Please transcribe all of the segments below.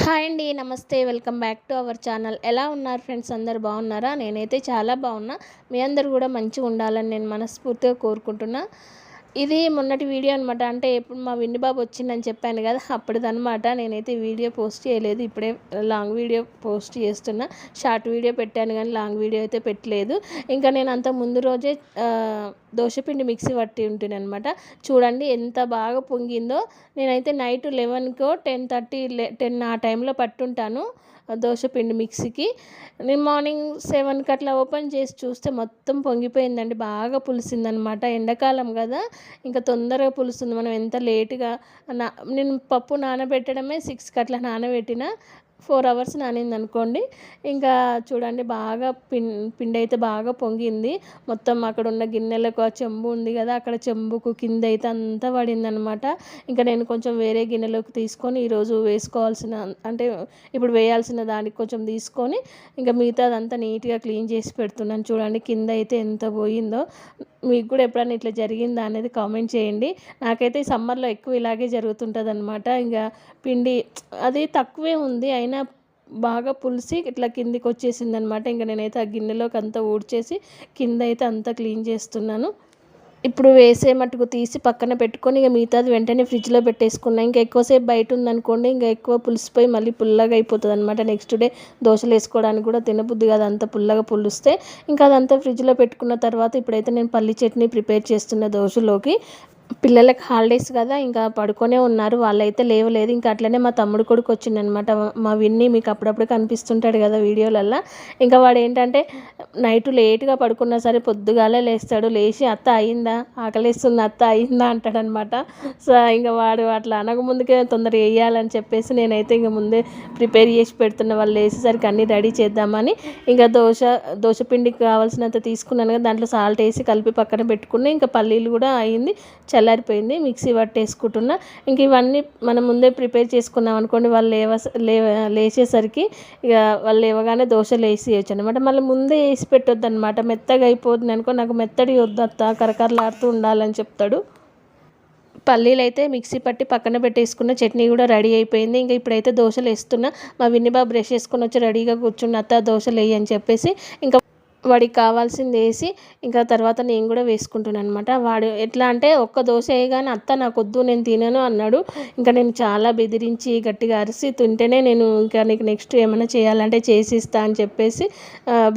Hi అండి నమస్తే. Welcome back to our channel. ఎలా ఉన్నారు ఫ్రెండ్స్? అందరు బాగున్నారా? నేనైతే చాలా బాగున్నా. మీ అందరు కూడా మంచిగా ఉండాలని నేను మనస్ఫూర్తిగా కోరుకుంటున్నా. ఇది మొన్నటి వీడియో అనమాట అంటే ఎప్పుడు మా విన్నిబాబు వచ్చిందని చెప్పాను కదా అప్పటిదనమాట నేనైతే వీడియో పోస్ట్ చేయలేదు. ఇప్పుడే లాంగ్ వీడియో పోస్ట్ చేస్తున్నా. షార్ట్ వీడియో పెట్టాను కానీ లాంగ్ వీడియో అయితే పెట్టలేదు. ఇంకా నేను అంత ముందు రోజే దోశపిండి మిక్సీ పట్టి ఉంటుంది అనమాట చూడండి ఎంత బాగా పొంగిందో. నేనైతే నైట్ లెవెన్కో టెన్ థర్టీ టెన్ ఆ టైంలో పట్టుంటాను. దోశపిండి మిక్సీకి. నేను మార్నింగ్ సెవెన్కి అట్లా ఓపెన్ చేసి చూస్తే మొత్తం పొంగిపోయిందండి. బాగా పులిసిందనమాట. ఎండాకాలం కదా ఇంకా తొందరగా పులుస్తుంది. మనం ఎంత లేటుగా నా నేను పప్పు నానబెట్టడమే సిక్స్కి అట్లా నానబెట్టిన ఫోర్ అవర్స్ నానింది అనుకోండి ఇంకా చూడండి బాగా పిం పిండి అయితే బాగా పొంగింది. మొత్తం అక్కడ ఉన్న గిన్నెలకు ఆ చెంబు ఉంది కదా అక్కడ చెంబుకు కింద అయితే అంతా పడిందనమాట. ఇంకా నేను కొంచెం వేరే గిన్నెలోకి తీసుకొని ఈరోజు వేసుకోవాల్సిన అంటే ఇప్పుడు వేయాల్సిన దానికి కొంచెం తీసుకొని ఇంకా మిగతా అదంతా నీట్గా క్లీన్ చేసి పెడుతున్నాను. చూడండి కింద అయితే ఎంత పోయిందో. మీకు కూడా ఎప్పుడైనా ఇట్లా జరిగిందా అనేది కామెంట్ చేయండి. నాకైతే ఈ సమ్మర్లో ఎక్కువ ఇలాగే జరుగుతుంటుంది అనమాట ఇంకా పిండి అది తక్కువే ఉంది. అయినా బాగా పులిసి ఇట్లా కిందికి వచ్చేసింది అనమాట ఇంకా నేనైతే ఆ గిన్నెలోకి అంతా ఊడ్చేసి కింద అయితే అంతా క్లీన్ చేస్తున్నాను. ఇప్పుడు వేసే మట్టుకు తీసి పక్కన పెట్టుకొని ఇక మిగతాది వెంటనే ఫ్రిడ్జ్లో పెట్టేసుకున్నా. ఇంకా ఎక్కువసేపు బయట ఉందనుకోండి ఇంకా ఎక్కువ పులిసిపోయి మళ్ళీ పుల్లగా అయిపోతుంది అనమాట నెక్స్ట్ డే దోశలు వేసుకోవడానికి కూడా తినబుద్ది కాదు. అంత పుల్లగా పులుస్తే ఇంకా అదంతా ఫ్రిడ్జ్లో పెట్టుకున్న తర్వాత ఇప్పుడైతే నేను పల్లి చట్నీ ప్రిపేర్ చేస్తున్న దోశలోకి పిల్లలకి హాలిడేస్ కదా ఇంకా పడుకొనే ఉన్నారు వాళ్ళైతే లేవలేదు. ఇంకా అట్లనే మా తమ్ముడు కొడుకు వచ్చిండనమాట. మా విన్ని మీకు అప్పుడప్పుడు కనిపిస్తుంటాడు కదా వీడియోలల్లో. ఇంకా వాడు ఏంటంటే నైట్ లేట్గా పడుకున్నా సరే పొద్దుగాలే లేస్తాడు. లేచి అత్త అయిందా? ఆకలిస్తుంది? అత్త అయిందా? అంటాడనమాట. సో ఇంకా వాడు అట్లా అనక ముందుకే తొందరగా వేయాలని చెప్పేసి నేనైతే ఇంకా ముందే ప్రిపేర్ చేసి పెడుతున్న వాళ్ళు లేచేసరికి అన్నీ రెడీ చేద్దామని ఇంకా దోశ దోశ పిండికి కావాల్సినంత తీసుకున్నాను కదా దాంట్లో సాల్ట్ వేసి కలిపి పక్కన పెట్టుకుని ఇంకా పల్లీలు కూడా అయింది. చల్లారిపోయింది మిక్సీ పట్టేసుకుంటున్నా. ఇంక ఇవన్నీ మనం ముందే ప్రిపేర్ చేసుకున్నాం అనుకోండి వాళ్ళు లేవ లే లేచేసరికి ఇక వాళ్ళు లేవగానే దోశలు వేసి వేయచ్చు అనమాట మళ్ళీ ముందే వేసి పెట్టొద్దు అనమాట మెత్తగా అయిపోతుంది అనుకో నాకు మెత్తడి వద్దత్త కరకరలాడుతూ ఉండాలని చెప్తాడు. పల్లీలు అయితే మిక్సీ పట్టి పక్కన పెట్టేసుకున్న చట్నీ కూడా రెడీ అయిపోయింది. ఇంకా ఇప్పుడైతే దోశలు వేస్తున్నా. మా విన్నిబాబు బ్రష్ చేసుకుని వచ్చి రెడీగా కూర్చున్న అత్త దోశలు వేయి అని చెప్పేసి ఇంకా వాడికి కావాల్సింది వేసి ఇంకా తర్వాత నేను కూడా వేసుకుంటున్నాను అనమాట వాడు ఎట్లా అంటే ఒక్క దోశ వేయగానే అత్త నాకు వద్దు నేను తినను అన్నాడు. ఇంకా నేను చాలా బెదిరించి గట్టిగా అరిసి తింటేనే నేను ఇంకా నీకు నెక్స్ట్ ఏమైనా చేయాలంటే చేసి ఇస్తా అని చెప్పేసి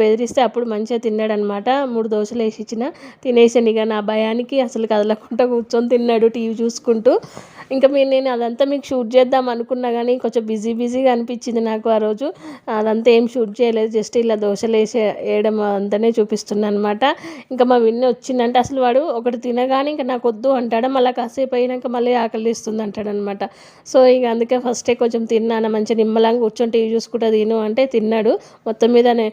బెదిరిస్తే అప్పుడు మంచిగా తిన్నాడు అనమాట మూడు దోశలు వేసి ఇచ్చిన. తినేసాను ఇక నా భయానికి అసలు కదలకుండా కూర్చొని తిన్నాడు టీవీ చూసుకుంటూ. ఇంకా మీరు నేను అదంతా మీకు షూట్ చేద్దాం అనుకున్నా కానీ కొంచెం బిజీ బిజీగా అనిపించింది నాకు ఆ రోజు. అదంతా ఏం షూట్ చేయలేదు జస్ట్ ఇలా దోశలు వేసే వేయడం అంతనే చూపిస్తున్నాను అనమాట ఇంకా మా విన్ని వచ్చిందంటే అసలు వాడు ఒకటి తినగానే ఇంకా నాకు వద్దు అంటాడు. మళ్ళీ కాసేపు అయినాక మళ్ళీ ఆకలిస్తుంది ఇస్తుంది అంటాడనమాట. సో ఇక అందుకే ఫస్టే కొంచెం తిన్నాను. మంచిగా నిమ్మలంగా కూర్చొని టీవీ చూసుకుంటా తిను అంటే తిన్నాడు. మొత్తం మీదనే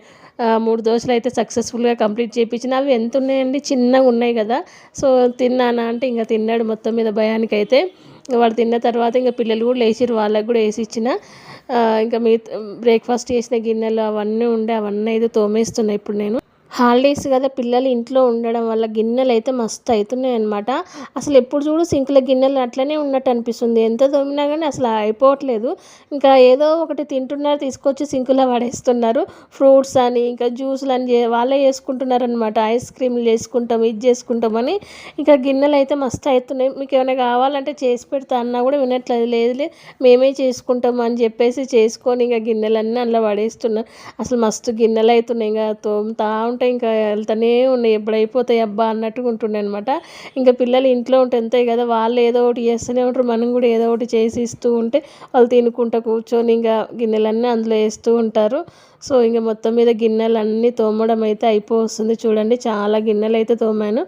మూడు దోశలు అయితే సక్సెస్ఫుల్గా కంప్లీట్ చేయించిన. అవి ఎంత ఉన్నాయండి? చిన్నగా ఉన్నాయి కదా. సో తిన్నానా అంటే ఇంకా తిన్నాడు మొత్తం మీద భయానికి అయితే వాడు తిన్న తర్వాత ఇంకా పిల్లలు కూడా లేచిరు వాళ్ళకి కూడా వేసి ఇచ్చిన. ఇంకా మీ బ్రేక్ఫాస్ట్ చేసిన గిన్నెలు అవన్నీ ఉండే అవన్నీ అయితే తోమేస్తున్నాయి ఇప్పుడు నేను. హాలిడేస్ కదా పిల్లలు ఇంట్లో ఉండడం వల్ల గిన్నెలు అయితే మస్తు అవుతున్నాయి అనమాట అసలు ఎప్పుడు చూడు సింకుల గిన్నెలు అట్లనే ఉన్నట్టు అనిపిస్తుంది. ఎంత తోమినా కానీ అసలు అయిపోవట్లేదు. ఇంకా ఏదో ఒకటి తింటున్నారు తీసుకొచ్చి సింకులో పడేస్తున్నారు. ఫ్రూట్స్ అని ఇంకా జ్యూస్లు అని వాళ్ళే చేసుకుంటున్నారు అనమాట ఐస్ క్రీమ్లు చేసుకుంటాం ఇది చేసుకుంటామని ఇంకా గిన్నెలు అయితే మస్తు అవుతున్నాయి మీకు ఏమైనా కావాలంటే చేసి పెడతా అన్నా కూడా వినట్లేదు. లేదులే మేమే చేసుకుంటాం అని చెప్పేసి చేసుకొని ఇంకా గిన్నెలన్నీ అందులో పడేస్తున్నారు అసలు మస్తు గిన్నెలు అవుతున్నాయి ఇంకా తోముతా ఉంటే ఇంకా వెళ్తానే ఉన్నాయి ఎప్పుడు అయిపోతాయి అబ్బా అన్నట్టుగా ఉంటుండే అనమాట ఇంకా పిల్లలు ఇంట్లో ఉంటే అంతే కదా వాళ్ళు ఏదో ఒకటి చేస్తూనే ఉంటారు. మనం కూడా ఏదో ఒకటి చేసి ఇస్తూ ఉంటే వాళ్ళు తినుకుంటా కూర్చొని ఇంకా గిన్నెలన్నీ అందులో వేస్తూ ఉంటారు. సో ఇంకా మొత్తం మీద గిన్నెలన్నీ తోమడం అయితే అయిపోతుంది చూడండి చాలా గిన్నెలు అయితే తోమాను.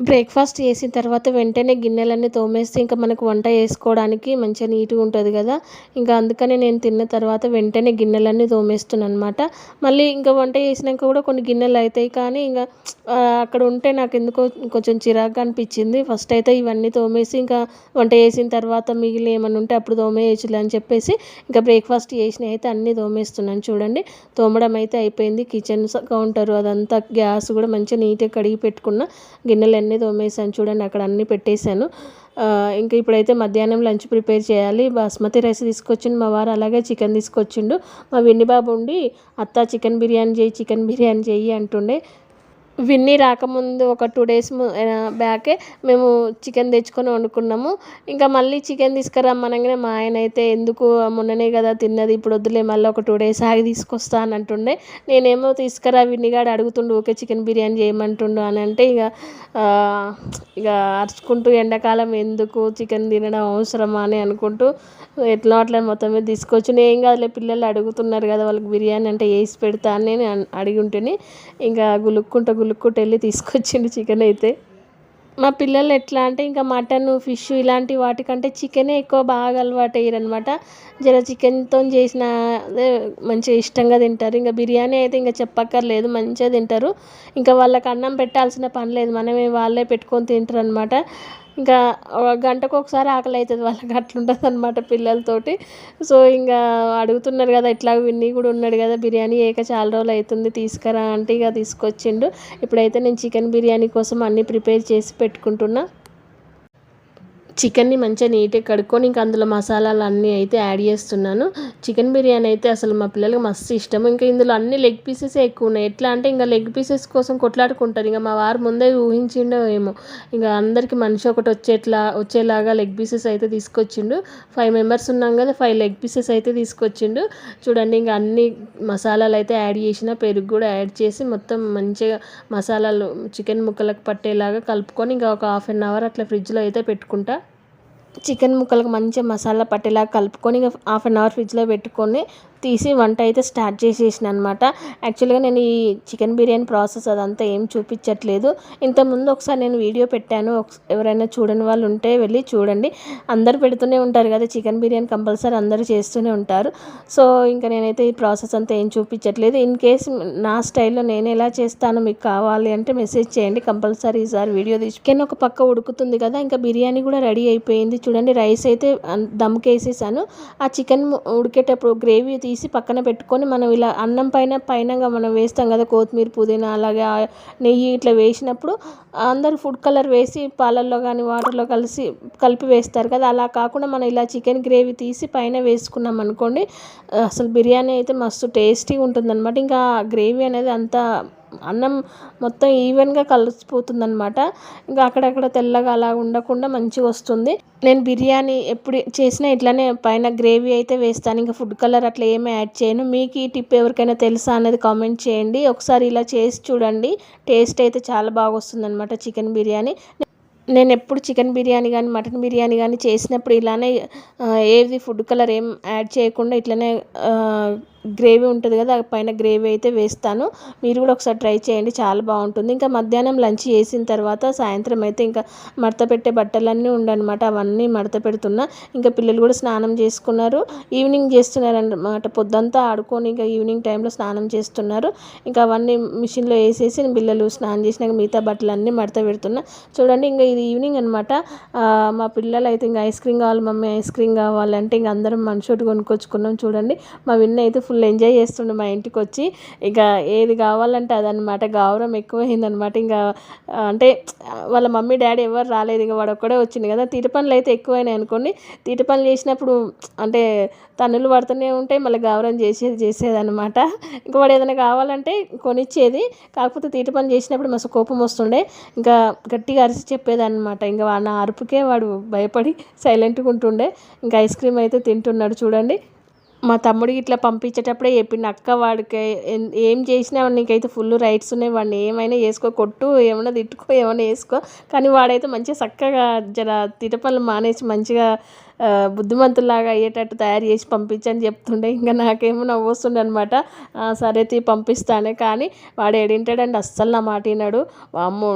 బ్రేక్ఫాస్ట్ చేసిన తర్వాత వెంటనే గిన్నెలన్నీ తోమేస్తే ఇంకా మనకు వంట చేసుకోవడానికి మంచిగా నీట్గా ఉంటుంది కదా. ఇంకా అందుకనే నేను తిన్న తర్వాత వెంటనే గిన్నెలన్నీ తోమేస్తున్నాను అనమాట మళ్ళీ ఇంకా వంట చేసినాక కూడా కొన్ని గిన్నెలు అవుతాయి కానీ ఇంకా అక్కడ ఉంటే నాకు ఎందుకో కొంచెం చిరాగ్గా అనిపించింది. ఫస్ట్ అయితే ఇవన్నీ తోమేసి ఇంకా వంట చేసిన తర్వాత మిగిలి ఏమన్నా ఉంటే అప్పుడు తోమేయచ్చులే అని చెప్పేసి ఇంకా బ్రేక్ఫాస్ట్ చేసిన అయితే అన్నీ తోమేస్తున్నాను చూడండి. తోమడం అయితే అయిపోయింది. కిచెన్ కౌంటర్ అదంతా గ్యాస్ కూడా మంచిగా నీట్గా కడిగి పెట్టుకున్న గిన్నెలు అన్నీ తోమేసాను చూడండి అక్కడ అన్నీ పెట్టేశాను. ఇంకా ఇప్పుడైతే మధ్యాహ్నం లంచ్ ప్రిపేర్ చేయాలి. బాస్మతి రైస్ తీసుకొచ్చిండు మా వారు అలాగే చికెన్ తీసుకొచ్చిండు. మా విన్ని బాబు ఉండి అత్త చికెన్ బిర్యానీ చేయి చికెన్ బిర్యానీ చెయ్యి అంటుండే. విన్నీ రాకముందు ఒక టూ డేస్ బ్యాకే మేము చికెన్ తెచ్చుకొని వండుకున్నాము. ఇంకా మళ్ళీ చికెన్ తీసుకురమ్మనగానే మా ఆయన అయితే ఎందుకు మొన్ననే కదా తిన్నది ఇప్పుడు వద్దులే మళ్ళీ ఒక టూ డేస్ ఆగి తీసుకొస్తా అని అంటుండే. నేనేమో తీసుకురా విన్నిగాడు అడుగుతుండు ఓకే చికెన్ బిర్యానీ చేయమంటుండు అని అంటే ఇక ఇక అరుచుకుంటూ ఎండాకాలం ఎందుకు చికెన్ తినడం అవసరమా అని అనుకుంటూ ఎట్లా అట్లా మొత్తం మీద తీసుకొచ్చి ఏం కాదులే పిల్లలు అడుగుతున్నారు కదా వాళ్ళకి బిర్యానీ అంటే వేసి పెడతా అని నేను అడిగి ఉంటేనే ఇంకా గులుక్కుంటూ గులుక్కుంటూ వెళ్ళి తీసుకొచ్చిండు చికెన్ అయితే. మా పిల్లలు ఎట్లా అంటే ఇంకా మటన్ ఫిష్ ఇలాంటి వాటికంటే చికెనే ఎక్కువ బాగా అలవాటు అయ్యారనమాట జర చికెన్తో చేసిన అదే మంచిగా ఇష్టంగా తింటారు. ఇంకా బిర్యానీ అయితే ఇంకా చెప్పక్కర్లేదు మంచిగా తింటారు. ఇంకా వాళ్ళకి అన్నం పెట్టాల్సిన పని లేదు. మనమే వాళ్ళే పెట్టుకొని తింటారు అనమాట ఇంకా ఒక గంటకు ఒకసారి ఆకలి అవుతుంది వాళ్ళకి అట్లుంటుంది అనమాట పిల్లలతోటి. సో ఇంకా అడుగుతున్నారు కదా ఇట్లా విన్ని కూడా ఉన్నాడు కదా బిర్యానీ ఏక చాలా రోజులు అవుతుంది తీసుకురా అంటే ఇక తీసుకొచ్చిండు. ఇప్పుడైతే నేను చికెన్ బిర్యానీ కోసం అన్నీ ప్రిపేర్ చేసి పెట్టుకుంటున్నా. చికెన్ని మంచిగా నీట్గా కడుక్కొని ఇంకా అందులో మసాలాలు అన్నీ అయితే యాడ్ చేస్తున్నాను. చికెన్ బిర్యానీ అయితే అసలు మా పిల్లలకి మస్తు ఇష్టం. ఇంకా ఇందులో అన్ని లెగ్ పీసెస్ ఎక్కువ ఉన్నాయి. ఎట్లా అంటే ఇంకా లెగ్ పీసెస్ కోసం కొట్లాడుకుంటారు. ఇంకా మా వారు ముందే ఊహించిండో ఏమో. ఇంకా అందరికి మనిషి ఒకటి వచ్చేట్లా వచ్చేలాగా లెగ్ పీసెస్ అయితే తీసుకొచ్చిండు. ఫైవ్ మెంబర్స్ ఉన్నాం కదా ఫైవ్ లెగ్ పీసెస్ అయితే తీసుకొచ్చిండు. చూడండి ఇంకా అన్ని మసాలాలు అయితే యాడ్ చేసిన పెరుగు కూడా యాడ్ చేసి మొత్తం మంచిగా మసాలాలు చికెన్ ముక్కలకు పట్టేలాగా కలుపుకొని ఇంకా ఒక హాఫ్ అన్ అవర్ అట్లా ఫ్రిడ్జ్లో అయితే పెట్టుకుంటా. చికెన్ ముక్కలకు మంచిగా మసాలా పట్టేలా కలుపుకొని హాఫ్ అన్ అవర్ ఫ్రిడ్జ్లో పెట్టుకొని తీసి వంట అయితే స్టార్ట్ చేసేసిన అనమాట యాక్చువల్గా నేను ఈ చికెన్ బిర్యానీ ప్రాసెస్ అదంతా ఏం చూపించట్లేదు. ఇంతకుముందు ఒకసారి నేను వీడియో పెట్టాను. ఎవరైనా చూడని వాళ్ళు ఉంటే వెళ్ళి చూడండి. అందరు పెడుతూనే ఉంటారు కదా చికెన్ బిర్యానీ కంపల్సరీ అందరూ చేస్తూనే ఉంటారు. సో ఇంకా నేనైతే ఈ ప్రాసెస్ అంతా ఏం చూపించట్లేదు. ఇన్ కేస్ నా స్టైల్లో నేను ఎలా చేస్తానో మీకు కావాలి అంటే మెసేజ్ చేయండి. కంపల్సరీ ఈసారి వీడియో తీసి చికెన్ ఒక పక్క ఉడుకుతుంది కదా ఇంకా బిర్యానీ కూడా రెడీ అయిపోయింది. చూడండి రైస్ అయితే దమ్కేసేసాను ఆ చికెన్ ఉడికేటప్పుడు గ్రేవీ తీసి పక్కన పెట్టుకొని మనం ఇలా అన్నం పైన పైనగా మనం వేస్తాం కదా కొత్తిమీర పుదీనా అలాగే నెయ్యి ఇట్లా వేసినప్పుడు అందరూ ఫుడ్ కలర్ వేసి పాలల్లో కానీ వాటర్లో కలిసి కలిపి వేస్తారు కదా. అలా కాకుండా మనం ఇలా చికెన్ గ్రేవీ తీసి పైన వేసుకున్నాం అనుకోండి అసలు బిర్యానీ అయితే మస్తు టేస్టీగా ఉంటుంది అనమాట ఇంకా గ్రేవీ అనేది అంతా అన్నం మొత్తం ఈవెన్గా కలిసిపోతుంది అనమాట ఇంకా అక్కడక్కడ తెల్లగా అలా ఉండకుండా మంచిగా వస్తుంది. నేను బిర్యానీ ఎప్పుడు చేసినా ఇట్లానే పైన గ్రేవీ అయితే వేస్తాను. ఇంకా ఫుడ్ కలర్ అట్లా ఏమీ యాడ్ చేయను. మీకు ఈ టిప్ ఎవరికైనా తెలుసా అనేది కామెంట్ చేయండి. ఒకసారి ఇలా చేసి చూడండి. టేస్ట్ అయితే చాలా బాగా వస్తుంది అనమాట చికెన్ బిర్యానీ. నేను ఎప్పుడు చికెన్ బిర్యానీ కానీ మటన్ బిర్యానీ కానీ చేసినప్పుడు ఇలానే ఏది ఫుడ్ కలర్ ఏం యాడ్ చేయకుండా ఇట్లనే గ్రేవీ ఉంటుంది కదా ఆ పైన గ్రేవీ అయితే వేస్తాను. మీరు కూడా ఒకసారి ట్రై చేయండి చాలా బాగుంటుంది. ఇంకా మధ్యాహ్నం లంచ్ చేసిన తర్వాత సాయంత్రం అయితే ఇంకా మడత పెట్టే బట్టలన్నీ ఉండనమాట అవన్నీ మడత పెడుతున్నా. ఇంకా పిల్లలు కూడా స్నానం చేసుకున్నారు. ఈవినింగ్ చేస్తున్నారనమాట పొద్దంతా ఆడుకొని ఇంకా ఈవినింగ్ టైంలో స్నానం చేస్తున్నారు. ఇంకా అవన్నీ మిషన్లో వేసేసి పిల్లలు స్నానం చేసినాక మిగతా బట్టలన్నీ మడత పెడుతున్నా. చూడండి ఇంకా ఇది ఈవినింగ్ అనమాట మా పిల్లలు అయితే ఇంకా ఐస్ క్రీమ్ కావాలి మమ్మీ ఐస్ క్రీమ్ కావాలంటే ఇంకా అందరం మనిషి కొనుక్కొచ్చుకున్నాం. చూడండి మా విన్న అయితే ఫుల్ ఎంజాయ్ చేస్తుండే మా ఇంటికి వచ్చి ఇక ఏది కావాలంటే అదనమాట గౌరవం ఎక్కువైందనమాట ఇంకా అంటే వాళ్ళ మమ్మీ డాడీ ఎవరు రాలేదు. ఇంకా వాడు ఒక్కడే వచ్చింది కదా. తీటి పనులు అయితే ఎక్కువైనాయి అనుకోండి. తీటి పనులు చేసినప్పుడు అంటే తన్నులు పడుతూనే ఉంటాయి మళ్ళీ గౌరవం చేసేది చేసేది అనమాట ఇంకా వాడు ఏదైనా కావాలంటే కొనిచ్చేది. కాకపోతే తీటి పనులు చేసినప్పుడు మస్తు కోపం వస్తుండే. ఇంకా గట్టిగా అరిసి చెప్పేది అనమాట ఇంకా వాడిన అరుపుకే వాడు భయపడి సైలెంట్గా ఉంటుండే. ఇంకా ఐస్ క్రీమ్ అయితే తింటున్నాడు చూడండి. మా తమ్ముడికి ఇట్లా పంపించేటప్పుడే చెప్పిండు అక్క వాడికి ఏం చేసినా నీకైతే ఫుల్ రైట్స్ ఉన్నాయి వాడిని ఏమైనా వేసుకో కొట్టు ఏమైనా తిట్టుకో ఏమైనా వేసుకో కానీ వాడైతే మంచిగా చక్కగా జర తిటపనులు మానేసి మంచిగా బుద్ధిమంతులాగా అయ్యేటట్టు తయారు చేసి పంపించని చెప్తుండే. ఇంకా నాకేమో నవ్వు వస్తుండే అనమాట సరే తీ పంపిస్తానే. కానీ వాడు ఏడింటాడండి అస్సలు నా మాట విన్నాడు అమ్మ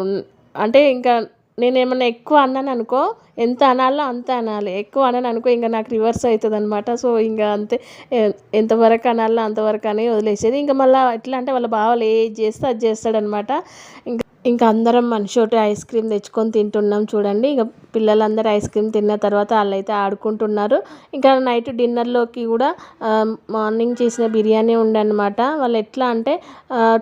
అంటే ఇంకా నేను ఏమన్నా ఎక్కువ అన్నాను అనుకో ఎంత అనాలో అంత అనాలి. ఎక్కువ అన్నాను అనుకో ఇంకా నాకు రివర్స్ అవుతుంది అనమాట సో ఇంకా అంతే. ఎంతవరకు అనాలో అంతవరకు అని వదిలేసేది. ఇంకా మళ్ళీ ఎట్లా అంటే వాళ్ళ బావలు ఏది చేస్తే అది చేస్తాడనమాట ఇంకా ఇంకా అందరం మనిషి ఒకటి ఐస్ క్రీమ్ తెచ్చుకొని తింటున్నాం చూడండి. ఇక పిల్లలందరూ ఐస్ క్రీమ్ తిన్న తర్వాత వాళ్ళైతే ఆడుకుంటున్నారు. ఇంకా నైట్ డిన్నర్లోకి కూడా మార్నింగ్ చేసిన బిర్యానీ ఉండనమాట వాళ్ళు ఎట్లా అంటే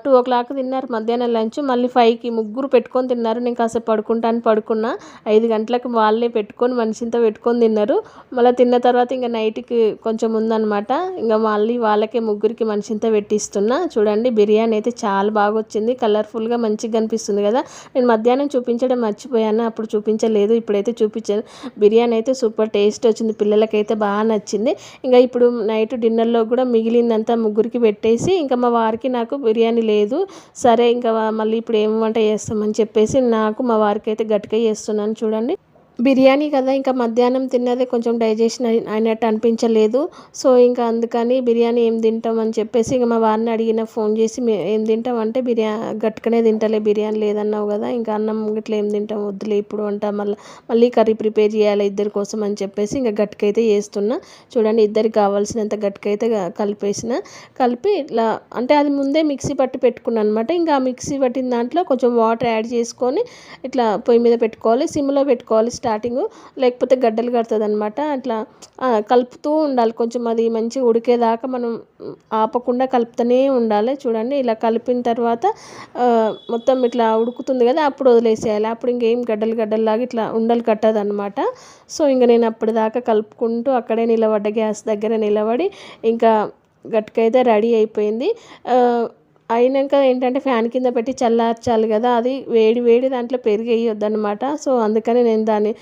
టూ ఓ క్లాక్ తిన్నారు మధ్యాహ్నం లంచ్ మళ్ళీ ఫైవ్కి ముగ్గురు పెట్టుకొని తిన్నారు. నేను కాసేపు పడుకుంటాను పడుకున్నా. ఐదు గంటలకు వాళ్ళే పెట్టుకొని మనిషింత పెట్టుకొని తిన్నారు. మళ్ళీ తిన్న తర్వాత ఇంకా నైట్కి కొంచెం ఉందన్నమాట. ఇంకా మళ్ళీ వాళ్ళకే ముగ్గురికి మనిషింత పెట్టిస్తున్నా. చూడండి బిర్యానీ అయితే చాలా బాగా వచ్చింది కలర్ఫుల్గా మంచిగా కనిపిస్తుంది. కదా. నేను మధ్యాహ్నం చూపించడం మర్చిపోయాను. అప్పుడు చూపించలేదు. ఇప్పుడైతే చూపించాను. బిర్యానీ అయితే సూపర్ టేస్ట్ వచ్చింది. పిల్లలకైతే బాగా నచ్చింది. ఇంకా ఇప్పుడు నైట్ డిన్నర్లో కూడా మిగిలిందంతా ముగ్గురికి పెట్టేసి ఇంకా మా వారికి నాకు బిర్యానీ లేదు. సరే ఇంకా మళ్ళీ ఇప్పుడు ఏం వంట చేస్తామని చెప్పేసి నాకు మా వారికి అయితే గట్టిగా చేస్తున్నాను. చూడండి. బిర్యానీ కదా ఇంకా మధ్యాహ్నం తిన్నదే కొంచెం డైజెషన్ అయినట్టు అనిపించలేదు. సో ఇంకా అందుకని బిర్యానీ ఏం తింటాం అని చెప్పేసి ఇంకా మా వారిని అడిగిన ఫోన్ చేసి ఏం తింటాం అంటే బిర్యా గట్టుకనే తింటలే బిర్యానీ లేదన్నావు కదా ఇంకా అన్నం ఇట్లా ఏం తింటాం వద్దులే ఇప్పుడు వంట మళ్ళీ మళ్ళీ కర్రీ ప్రిపేర్ చేయాలి ఇద్దరి కోసం అని చెప్పేసి ఇంకా గట్టుకైతే చేస్తున్నా. చూడండి ఇద్దరికి కావాల్సినంత గట్టుకైతే కలిపేసిన. కలిపి ఇట్లా అంటే అది ముందే మిక్సీ పట్టి పెట్టుకున్నాను అనమాట ఇంకా ఆ మిక్సీ పట్టిన దాంట్లో కొంచెం వాటర్ యాడ్ చేసుకొని ఇట్లా పొయ్యి మీద పెట్టుకోవాలి సిమ్లో పెట్టుకోవాలి స్టార్టింగ్ లేకపోతే గడ్డలు కడుతుంది అనమాట అట్లా కలుపుతూ ఉండాలి. కొంచెం అది మంచి ఉడికేదాకా మనం ఆపకుండా కలుపుతూనే ఉండాలి. చూడండి ఇలా కలిపిన తర్వాత మొత్తం ఇట్లా ఉడుకుతుంది కదా అప్పుడు వదిలేసేయాలి. అప్పుడు ఇంకేం గడ్డలు గడ్డల్లాగా ఇట్లా ఉండలు కట్టదు అనమాట సో ఇంకా నేను అప్పటిదాకా కలుపుకుంటూ అక్కడే నిలబడ్డ గ్యాస్ దగ్గర నిలబడి ఇంకా గట్టుకైతే రెడీ అయిపోయింది. అయినాక ఏంటంటే ఫ్యాన్ కింద పెట్టి చల్లార్చాలి కదా అది వేడి వేడి దాంట్లో పెరుగు అనమాట సో అందుకని నేను దాన్ని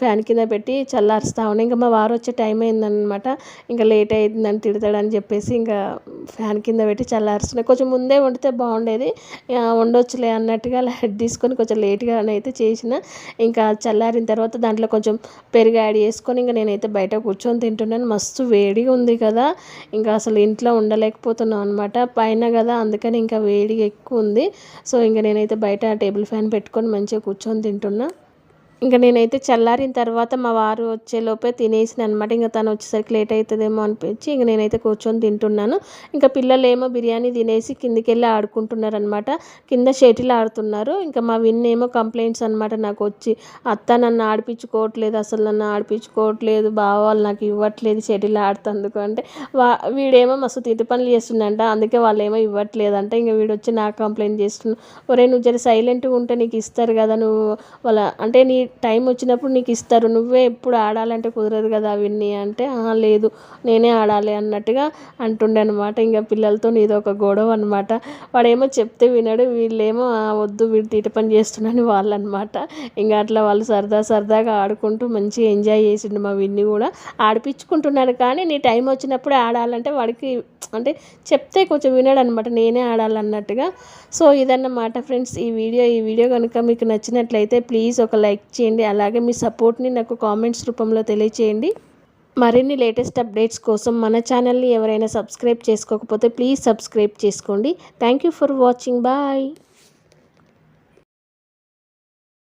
ఫ్యాన్ కింద పెట్టి చల్లారుస్తా ఉన్నాను ఇంకా మా వారు వచ్చే టైం అయిందనమాట ఇంకా లేట్ అయిందని తిడతాడని చెప్పేసి ఇంకా ఫ్యాన్ కింద పెట్టి చల్లారుస్తున్నా. కొంచెం ముందే వండితే బాగుండేది. వండొచ్చులే అన్నట్టుగా లైట్ తీసుకొని కొంచెం లేట్గా అయితే చేసిన. ఇంకా చల్లారిన తర్వాత దాంట్లో కొంచెం పెరుగు యాడ్ చేసుకొని ఇంకా నేనైతే బయట కూర్చొని తింటున్నాను. మస్తు వేడిగా ఉంది కదా. ఇంకా అసలు ఇంట్లో ఉండలేకపోతున్నాం అనమాట పైన కదా అందుకని ఇంకా వేడిగా ఎక్కువ ఉంది. సో ఇంకా నేనైతే బయట టేబుల్ ఫ్యాన్ పెట్టుకొని మంచిగా కూర్చొని తింటున్నా. ఇంకా నేనైతే చల్లారిన తర్వాత మా వారు వచ్చేలోపే తినేసిన అనమాట ఇంకా తను వచ్చేసరికి లేట్ అవుతుందేమో అనిపించి ఇంక నేనైతే కూర్చొని తింటున్నాను. ఇంకా పిల్లలు ఏమో బిర్యానీ తినేసి కిందికి వెళ్ళి ఆడుకుంటున్నారు అనమాట కింద షటిల్ ఆడుతున్నారు. ఇంకా మా విన్ ఏమో కంప్లైంట్స్ అనమాట నాకు వచ్చి అత్త నన్ను ఆడిపించుకోవట్లేదు అసలు నన్ను ఆడిపించుకోవట్లేదు బావాలు వాళ్ళు నాకు ఇవ్వట్లేదు షటిల్ ఆడుతందుకు అంటే వా వీడేమో మస్తు తిట్టి పనులు చేస్తుండంట. అందుకే వాళ్ళు ఏమో ఇవ్వట్లేదంట. ఇంకా వీడు వచ్చి నాకు కంప్లైంట్ చేస్తున్నాడు ఒరే నువ్వు జర సైలెంట్గా ఉంటే నీకు ఇస్తారు కదా నువ్వు వాళ్ళ అంటే నీ టైం వచ్చినప్పుడు నీకు ఇస్తారు. నువ్వే ఎప్పుడు ఆడాలంటే కుదరదు కదా అవన్నీ అంటే లేదు నేనే ఆడాలి అన్నట్టుగా అంటుండే అనమాట ఇంకా పిల్లలతో ఇది ఒక గొడవ అనమాట వాడేమో చెప్తే వినడు వీళ్ళేమో వద్దు వీడు తీట పని చేస్తున్నాను వాళ్ళు అనమాట ఇంకా అట్లా వాళ్ళు సరదా సరదాగా ఆడుకుంటూ మంచిగా ఎంజాయ్ చేసిండు మా విన్ని కూడా. ఆడిపించుకుంటున్నాడు కానీ నీ టైం వచ్చినప్పుడు ఆడాలంటే వాడికి అంటే చెప్తే కొంచెం వినడు అనమాట నేనే ఆడాలన్నట్టుగా సో ఇదన్నమాట ఫ్రెండ్స్ ఈ వీడియో. ఈ వీడియో కనుక మీకు నచ్చినట్లయితే ప్లీజ్ ఒక లైక్ చేయండి. అలాగే మీ సపోర్ట్ని నాకు కామెంట్స్ రూపంలో తెలియచేయండి. మరిన్ని లేటెస్ట్ అప్డేట్స్ కోసం మన ఛానల్ని ఎవరైనా సబ్స్క్రైబ్ చేసుకోకపోతే ప్లీజ్ సబ్స్క్రైబ్ చేసుకోండి. Thank you for watching. Bye.